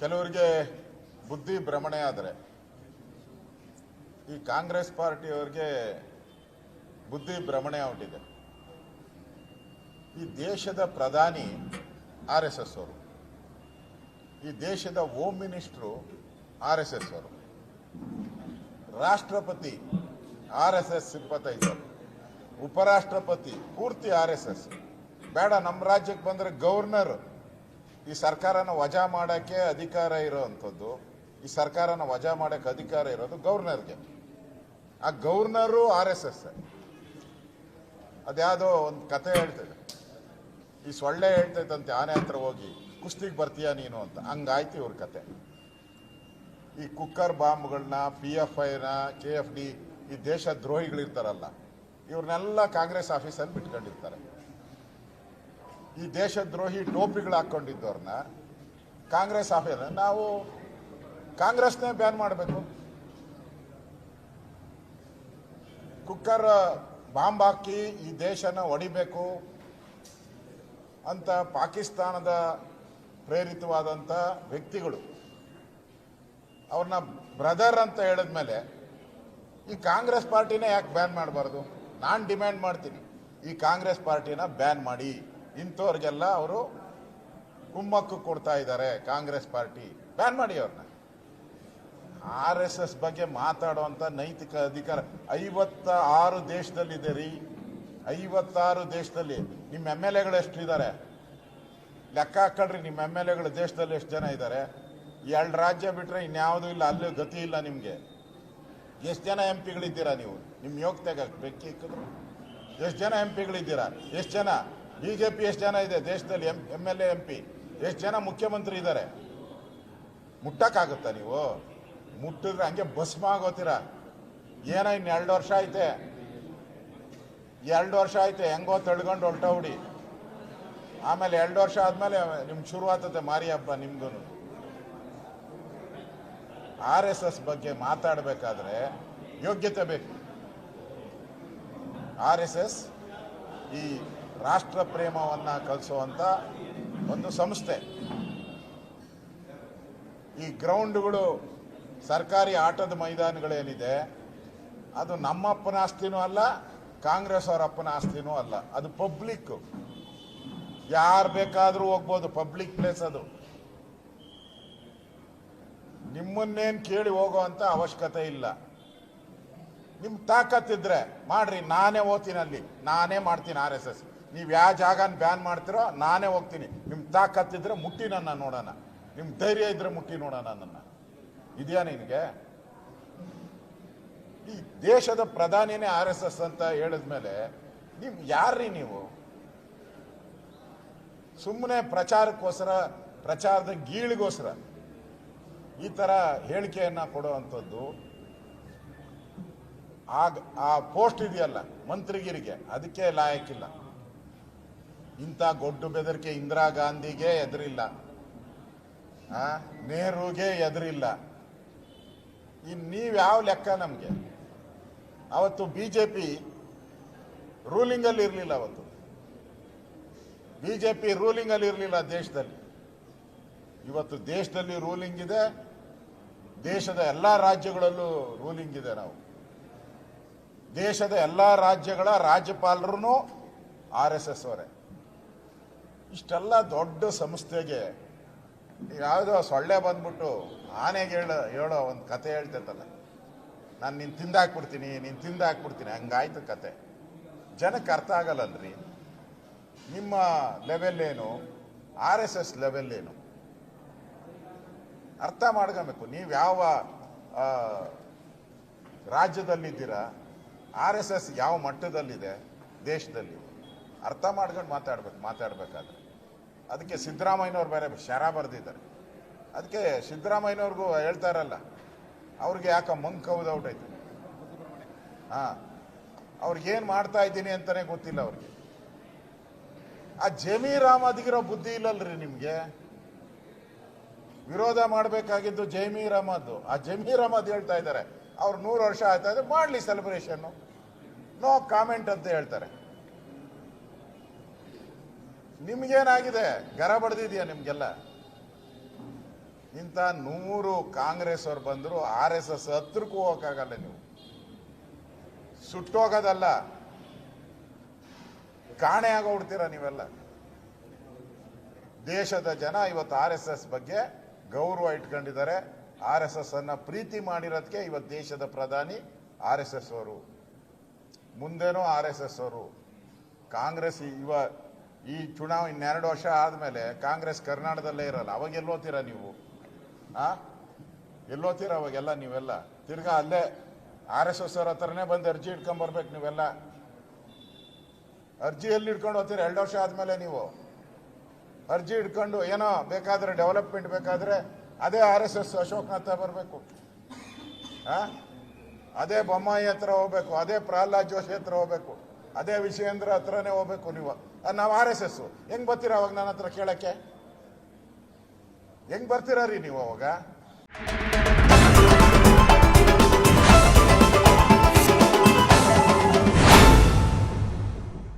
ಕೆಲವರಿಗೆ ಬುದ್ಧಿ ಭ್ರಮಣೆ ಆದರೆ ಈ ಕಾಂಗ್ರೆಸ್ ಪಾರ್ಟಿಯವರಿಗೆ ಬುದ್ಧಿ ಭ್ರಮಣೆ ಹೊಂಟಿದೆ ಈ ದೇಶದ ಪ್ರಧಾನಿ ಆರ್ ಎಸ್ ಎಸ್ ಅವರು, ಈ ದೇಶದ home minister R S S ಅವರು, ರಾಷ್ಟ್ರಪತಿ ಆರ್ ಎಸ್ ಎಸ್ ಇಪ್ಪತ್ತೈದು ಉಪರಾಷ್ಟ್ರಪತಿ ಪೂರ್ತಿ ಆರ್ ಎಸ್ ಎಸ್, ಬೇಡ ನಮ್ಮ ರಾಜ್ಯಕ್ಕೆ ಬಂದರೆ ಗವರ್ನರ್ ಈ ಸರ್ಕಾರನ ವಜಾ ಮಾಡೋಕ್ಕೆ ಅಧಿಕಾರ ಇರೋವಂಥದ್ದು ಈ ಸರ್ಕಾರನ ವಜಾ ಮಾಡೋಕ್ಕೆ ಅಧಿಕಾರ ಇರೋದು ಗವರ್ನರ್ಗೆ ಆ ಗವರ್ನರು ಆರ್ ಎಸ್ ಎಸ್. ಅದ್ಯಾವುದೋ ಒಂದು ಕತೆ ಹೇಳ್ತದೆ. ಈ ಸೊಳ್ಳೆ ಹೇಳ್ತೈತಂತೆ ಆನೆ ಹತ್ರ ಹೋಗಿ, ಕುಸ್ತಿಗೆ ಬರ್ತೀಯಾ ನೀನು ಅಂತ. ಹಂಗಾಯ್ತು ಇವ್ರ ಕತೆ. ಈ ಕುಕ್ಕರ್ ಬಾಂಬ್ಗಳನ್ನ, ಪಿ ಎಫ್ ಐನ, ಕೆ ಎಫ್ ಡಿ, ಈ ದೇಶ ದ್ರೋಹಿಗಳಿರ್ತಾರಲ್ಲ ಇವ್ರನ್ನೆಲ್ಲ ಕಾಂಗ್ರೆಸ್ ಆಫೀಸಲ್ಲಿ ಬಿಟ್ಕೊಂಡಿರ್ತಾರೆ. ಈ ದೇಶದ್ರೋಹಿ ಟೋಪಿಗಳು ಹಾಕ್ಕೊಂಡಿದ್ದವ್ರನ್ನ ಕಾಂಗ್ರೆಸ್ ಆಫೀಸ್ ನಾವು ಕಾಂಗ್ರೆಸ್ನೇ ಬ್ಯಾನ್ ಮಾಡಬೇಕು. ಕುಕ್ಕರ್ ಬಾಂಬ್ ಹಾಕಿ ಈ ದೇಶನ ಒಡಿಬೇಕು ಅಂತ ಪಾಕಿಸ್ತಾನದ ಪ್ರೇರಿತವಾದಂಥ ವ್ಯಕ್ತಿಗಳು. ಅವ್ರನ್ನ ಬ್ರದರ್ ಅಂತ ಹೇಳಿದ ಮೇಲೆ ಈ ಕಾಂಗ್ರೆಸ್ ಪಾರ್ಟಿನೇ ಯಾಕೆ ಬ್ಯಾನ್ ಮಾಡಬಾರ್ದು? ನಾನು ಡಿಮ್ಯಾಂಡ್ ಮಾಡ್ತೀನಿ. ಈ ಕಾಂಗ್ರೆಸ್ ಪಾರ್ಟಿನ ಬ್ಯಾನ್ ಮಾಡಿ. ಇಂಥವ್ರಿಗೆಲ್ಲ ಅವರು ಕುಮ್ಮಕ್ಕು ಕೊಡ್ತಾ ಇದ್ದಾರೆ ಕಾಂಗ್ರೆಸ್ ಪಾರ್ಟಿ. ಬ್ಯಾನ್ ಮಾಡಿ ಅವ್ರನ್ನ ಆರ್ ಎಸ್ ಎಸ್ ಬಗ್ಗೆ ಮಾತಾಡುವಂಥ ನೈತಿಕ ಅಧಿಕಾರ ಐವತ್ತ ಆರು ದೇಶದಲ್ಲಿದೆ ರೀ ಐವತ್ತಾರು ದೇಶದಲ್ಲಿ ನಿಮ್ಮ ಎಂ ಎಲ್ ಎಗಳು ಎಷ್ಟು ಇದ್ದಾರೆ ಲೆಕ್ಕ ಹಾಕೊಳ್ರಿ ನಿಮ್ಮ ಎಂ ಎಲ್ ಎಗಳು ದೇಶದಲ್ಲಿ ಎಷ್ಟು ಜನ ಇದ್ದಾರೆ? ಎರಡು ರಾಜ್ಯ ಬಿಟ್ಟರೆ ಇನ್ಯಾವುದೂ ಇಲ್ಲ, ಅಲ್ಲೂ ಗತಿ ಇಲ್ಲ ನಿಮಗೆ. ಎಷ್ಟು ಜನ ಎಂ ಪಿಗಳಿದ್ದೀರಾ ನೀವು? ನಿಮ್ಮ ಯೋಗ್ಯತೆಗೆ ಬೆಕ್ಕಿ ಇಕ್ಕಿದ್ರು ಎಷ್ಟು ಜನ ಎಂ ಪಿಗಳಿದ್ದೀರಾ? ಎಷ್ಟು ಜನ? ಬಿ ಜೆ ಪಿ ಎಷ್ಟು ಜನ ಇದೆ? ದೇಶದಲ್ಲಿ M M L A, M P. ಎಷ್ಟು ಜನ ಮುಖ್ಯಮಂತ್ರಿ ಇದ್ದಾರೆ ಮುಟ್ಟಕ್ಕಾಗುತ್ತಾ ನೀವು? ಮುಟ್ಟಿದ್ರೆ ಹಂಗೆ ಭಸ್ಮ ಆಗೋತೀರ? ಏನೋ ಇನ್ನು ಎರಡು ವರ್ಷ ಐತೆ. ಎರಡು ವರ್ಷ ಐತೆ, ಹೆಂಗೋ ತಳ್ಕೊಂಡು ಹುಡಿ. ಆಮೇಲೆ ಎರಡು ವರ್ಷ ಆದ್ಮೇಲೆ ನಿಮ್ಗೆ ಶುರುವಾತತೆ ಮಾರಿ ಹಬ್ಬ ನಿಮ್ಗೂ ಆರ್ ಎಸ್ ಎಸ್ ಬಗ್ಗೆ ಮಾತಾಡಬೇಕಾದ್ರೆ ಯೋಗ್ಯತೆ ಬೇಕು. ಆರ್ ಎಸ್ ಎಸ್ ಈ ರಾಷ್ಟ್ರ ಪ್ರೇಮವನ್ನು ಕಲಿಸುವಂಥ ಒಂದು ಸಂಸ್ಥೆ. ಈ ಗ್ರೌಂಡ್ಗಳು ಸರ್ಕಾರಿ ಆಟದ ಮೈದಾನಗಳೇನಿದೆ, ಅದು ನಮ್ಮಪ್ಪನ ಆಸ್ತಿನೂ ಅಲ್ಲ, ಕಾಂಗ್ರೆಸ್ ಅವರ ಅಪ್ಪನ ಆಸ್ತಿನೂ ಅಲ್ಲ. ಅದು ಪಬ್ಲಿಕ್ ಯಾರು ಬೇಕಾದರೂ ಹೋಗ್ಬೋದು, ಪಬ್ಲಿಕ್ ಪ್ಲೇಸ್ ಅದು. ನಿಮ್ಮನ್ನೇನು ಕೇಳಿ ಹೋಗುವಂತ ಅವಶ್ಯಕತೆ ಇಲ್ಲ. ನಿಮ್ಗೆ ತಾಕತ್ತಿದ್ರೆ ಮಾಡ್ರಿ, ನಾನೇ ಓದ್ತೀನಿ ಅಲ್ಲಿ ನಾನೇ ಮಾಡ್ತೀನಿ ಆರ್ ಎಸ್ ಎಸ್. ನೀವು ಯಾವ ಜಾಗನ ಬ್ಯಾನ್ ಮಾಡ್ತೀರೋ ನಾನೇ ಹೋಗ್ತೀನಿ. ನಿಮ್ ತಾಕತ್ತಿದ್ರೆ ಮುಟ್ಟಿ ನನ್ನ ನೋಡೋಣ. ನಿಮ್ ಧೈರ್ಯ ಇದ್ರೆ ಮುಟ್ಟಿ ನೋಡೋಣ ನನ್ನ. ಇದೆಯಾ ನಿನಗೆ? ಈ ದೇಶದ ಪ್ರಧಾನಿನೇ ಆರ್ ಎಸ್ ಎಸ್ ಅಂತ ಹೇಳಿದ್ಮೇಲೆ ನಿಮ್ ಯಾರ್ರಿ ನೀವು? ಸುಮ್ಮನೆ ಪ್ರಚಾರಕ್ಕೋಸ್ಕರ, ಪ್ರಚಾರದ ಗೀಳಿಗೋಸ್ಕರ ಈ ಥರ ಹೇಳಿಕೆಯನ್ನು ಕೊಡುವಂಥದ್ದು. ಆಗ, ಆ ಪೋಸ್ಟ್ ಇದೆಯಲ್ಲ, ಮಂತ್ರಿಗಿರಿಗೆ, ಅದಕ್ಕೆ ಲಾಯಕ್ಕಿಲ್ಲ. ಇಂಥ ಗೊಡ್ಡು ಬೆದರಿಕೆ ಇಂದಿರಾ ಗಾಂಧಿಗೆ ಎದುರಿಲ್ಲ. ನೆಹರುಗೆ ಎದುರಿಲ್ಲ. ಇನ್ನು ನೀವು ಯಾವ ಲೆಕ್ಕ ನಮಗೆ? ಅವತ್ತು ಬಿ ಜೆ ಪಿ ರೂಲಿಂಗಲ್ಲಿ ಇರಲಿಲ್ಲ ಅವತ್ತು. ಬಿ ಜೆ ಪಿ ರೂಲಿಂಗಲ್ಲಿ ಇರಲಿಲ್ಲ ದೇಶದಲ್ಲಿ. ಇವತ್ತು ದೇಶದಲ್ಲಿ ರೂಲಿಂಗ್ ಇದೆ. ದೇಶದ ಎಲ್ಲ ರಾಜ್ಯಗಳಲ್ಲೂ ರೂಲಿಂಗ್ ಇದೆ ನಾವು. ದೇಶದ ಎಲ್ಲ ರಾಜ್ಯಗಳ ರಾಜ್ಯಪಾಲರೂ ಆರ್ ಎಸ್ ಎಸ್ ಅವರೇ. ಇಷ್ಟೆಲ್ಲ ದೊಡ್ಡ ಸಂಸ್ಥೆಗೆ ಯಾವುದೋ ಸೊಳ್ಳೆ ಬಂದ್ಬಿಟ್ಟು ಆನೆಗೆ ಹೇಳೋ ಹೇಳೋ ಒಂದು ಕತೆ ಹೇಳ್ತೈತಲ್ಲ ನಾನು ನಿನ್ನ ತಿಂದಾಕ್ಬಿಡ್ತೀನಿ, ನೀನು ತಿಂದಾಕ್ಬಿಡ್ತೀನಿ, ಹಂಗಾಯ್ತು ಕತೆ. ಜನಕ್ಕೆ ಅರ್ಥ ಆಗಲ್ಲನ್ರಿ. ನಿಮ್ಮ ಲೆವೆಲ್ ಏನು? ಆರ್ ಎಸ್ ಎಸ್ ಲೆವೆಲ್ ಏನು? ಅರ್ಥ ಮಾಡ್ಕೊಬೇಕು. ನೀವು ಯಾವ ರಾಜ್ಯದಲ್ಲಿದ್ದೀರಾ? ಆರ್ ಎಸ್ ಎಸ್ ಯಾವ ಮಟ್ಟದಲ್ಲಿದೆ? ದೇಶದಲ್ಲಿ? ಅರ್ಥ ಮಾಡ್ಕೊಂಡು ಮಾತಾಡ್ಬೇಕು, ಮಾತಾಡ್ಬೇಕಾದ್ರೆ. ಅದಕ್ಕೆ ಸಿದ್ದರಾಮಯ್ಯನವ್ರು ಬೇರೆ ಶರ ಬರೆದಿದ್ದಾರೆ. ಅದಕ್ಕೆ ಸಿದ್ದರಾಮಯ್ಯನವ್ರಿಗೂ ಹೇಳ್ತಾರಲ್ಲ ಅವ್ರಿಗೆ ಯಾಕೆ ಮಂಕ್ ಔಟ್ ಹಾ ಅವ್ರಿಗೇನು ಮಾಡ್ತಾ ಇದ್ದೀನಿ ಅಂತಾನೆ ಗೊತ್ತಿಲ್ಲ ಅವ್ರಿಗೆ. ಆ ಜಮೀರಾಮ್ ಅದಿಗಿರೋ ಬುದ್ಧಿ ಇಲ್ಲಲ್ರಿ ನಿಮಗೆ? ವಿರೋಧ ಮಾಡಬೇಕಾಗಿದ್ದು ಜಮೀರ್ ಅಹಮದ್ ಆ ಜಮೀರ್ ಅಹಮದ್ ಹೇಳ್ತಾ ಇದ್ದಾರೆ. ಅವ್ರು ನೂರು ವರ್ಷ ಆಯ್ತಾ ಇದ್ರೆ ಮಾಡಲಿ ಸೆಲೆಬ್ರೇಷನ್ನು ನೋ ಕಾಮೆಂಟ್ ಅಂತ ಹೇಳ್ತಾರೆ. ನಿಮ್ಗೇನಾಗಿದೆ? ಗರ ಬಡ್ದಿದ್ಯಾ ನಿಮ್ಗೆಲ್ಲ? ಇಂಥ ನೂರು ಕಾಂಗ್ರೆಸ್ ಅವ್ರು ಬಂದರು ಆರ್ ಎಸ್ ಎಸ್ ಹತ್ರಕ್ಕೂ ಹೋಗಕ್ಕಾಗಲ್ಲ ನೀವು. ಸುಟ್ಟೋಗೋದಲ್ಲ. ಕಾಣೆ ಆಗೋಗ್ಬಿಡ್ತೀರ ನೀವೆಲ್ಲ? ದೇಶದ ಜನ ಇವತ್ತು ಆರ್ ಎಸ್ ಎಸ್ ಬಗ್ಗೆ ಗೌರವ ಇಟ್ಕೊಂಡಿದ್ದಾರೆ. ಆರ್ ಎಸ್ ಎಸ್ ಅನ್ನ ಪ್ರೀತಿ ಮಾಡಿರೋದಕ್ಕೆ ಇವತ್ತು ದೇಶದ ಪ್ರಧಾನಿ ಆರ್ ಎಸ್ ಎಸ್ ಅವರು. ಮುಂದೇನೂ ಆರ್ ಎಸ್ ಎಸ್ ಅವರು. ಕಾಂಗ್ರೆಸ್ ಇವ ಈ ಚುನಾವಣೆ ಇನ್ನೆರಡು ವರ್ಷ ಆದಮೇಲೆ ಕಾಂಗ್ರೆಸ್ ಕರ್ನಾಟಕದಲ್ಲೇ ಇರಲ್ಲ. ಅವಾಗ ಎಲ್ಲೋತೀರಾ ನೀವು? ಆ? ಎಲ್ಲೋತೀರ ಅವಾಗೆಲ್ಲ ನೀವೆಲ್ಲ? ತಿರ್ಗಾ ಅಲ್ಲೇ ಆರ್ ಎಸ್ ಎಸ್ ಅವ್ರ ಹತ್ರನೇ ಬಂದು ಅರ್ಜಿ ಇಟ್ಕೊಂಡ್ ಬರ್ಬೇಕು ನೀವೆಲ್ಲ. ಅರ್ಜಿ ಎಲ್ಲಿ ಇಟ್ಕೊಂಡು ಹೋಗ್ತೀರ ಎರಡು ವರ್ಷ ಆದ್ಮೇಲೆ ನೀವು. ಅರ್ಜಿ ಇಟ್ಕೊಂಡು ಏನೋ ಬೇಕಾದ್ರೆ ಡೆವಲಪ್ಮೆಂಟ್ ಬೇಕಾದ್ರೆ ಅದೇ ಆರ್ ಎಸ್ ಎಸ್ ಅಶೋಕ್ನಾಥ ಬರಬೇಕು. ಅದೇ ಬೊಮ್ಮಾಯಿ ಹತ್ರ ಹೋಗ್ಬೇಕು. ಅದೇ ಪ್ರಹ್ಲಾದ್ ಜೋಶಿ ಹತ್ರ ಹೋಗ್ಬೇಕು. ಅದೇ ವಿಷಯೇಂದ್ರ ಹತ್ರನೇ ಹೋಗ್ಬೇಕು ನೀವು. ನಾವು ಆರ್ ಎಸ್ ಎಸ್ ಹೆಂಗ್ ಬರ್ತೀರಾ ಅವಾಗ ನನ್ನ ಹತ್ರ ಕೇಳಕ್ಕೆ? ಹೆಂಗ್ ಬರ್ತೀರ ರೀ ನೀವು ಅವಾಗ?